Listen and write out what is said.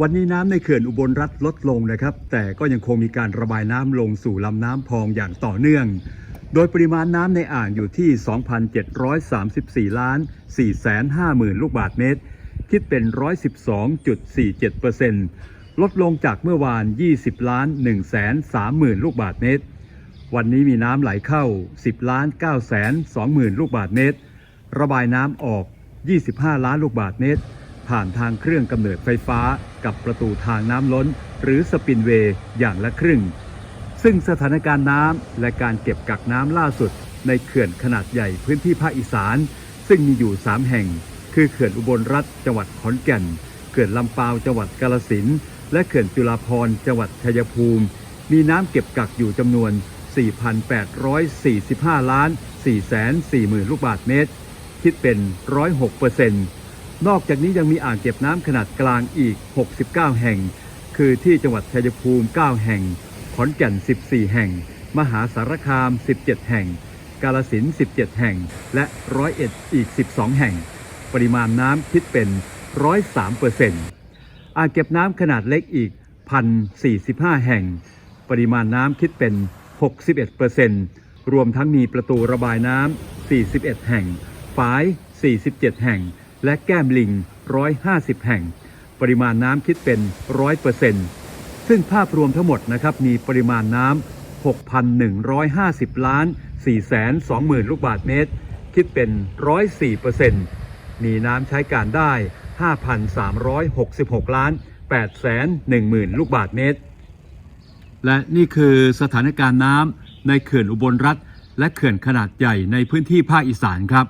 วันนี้น้ำในเขื่อนอุบลรัฐลดลงนะครับ แต่ก็ยังคงมีการระบายน้ำลงสู่ลำน้ำพองอย่างต่อเนื่อง โดยปริมาณน้ำในอ่างอยู่ที่ 2,734 ล้าน 450,000 ลูกบาศก์เมตร คิดเป็น 112.47%ลดลงจากเมื่อวาน 20 ล้าน 130,000 ลูกบาศก์เมตร วันนี้มีน้ำไหลเข้า 10 ล้าน 920,000 ลูกบาศก์เมตร ระบายน้ำออก 25 ล้านลูกบาศก์เมตร ผ่านทางเครื่องกำเนิดไฟฟ้ากับประตูทางน้ำล้น หรือสปินเวย์อย่างละครึ่ง ซึ่งสถานการณ์น้ำและการเก็บกักน้ำล่าสุด ในเขื่อนขนาดใหญ่พื้นที่ภาคอีสาน ซึ่งมีอยู่ 3 แห่ง คือเขื่อนอุบลรัฐจังหวัดขอนแก่น เขื่อนลำปาวจังหวัดกาลสินธุ์และเขื่อนจุฬาภรณ์จังหวัดชัยภูมิ มีน้ำเก็บกักอยู่จำนวน 4,845 ล้าน440,000 ลูกบาศก์เมตร คิดเป็น 106เปอร์เซ็นต์ นอกจากนี้ยังมีอ่างเก็บน้ำขนาดกลางอีก 69 แห่ง คือที่จังหวัดชัยภูมิ 9 แห่ง ขอนแก่น 14 แห่ง มหาสารคาม 17 แห่ง กาลสิน 17 แห่ง และร้อยเอ็ดอีก 12 แห่ง ปริมาณน้ำคิดเป็น 103เปอร์เซ็นต์อ่างเก็บน้ำขนาดเล็กอีก 1,045 แห่ง ปริมาณน้ำคิดเป็น 61เปอร์เซ็นต์รวมทั้งมีประตูระบายน้ำ41 แห่ง ฝาย 47 แห่ง และแก้มลิง 150 แห่ง ปริมาณน้ำคิดเป็น 100เปอร์เซ็นต์ซึ่งภาพรวมทั้งหมดนะครับมีปริมาณน้ำ 6,150 ล้าน 4 2 0 0 0 0 ลูกบาศก์เมตร คิดเป็น 104เปอร์เซ็นต์มีน้ำใช้การได้ 5,366 ล้าน8แสน1หมื่นลูกบาศก์เมตร และนี่คือสถานการณ์น้ำในเขื่อนอุบลรัฐ และเขื่อนขนาดใหญ่ในพื้นที่ภาคอีสานครับ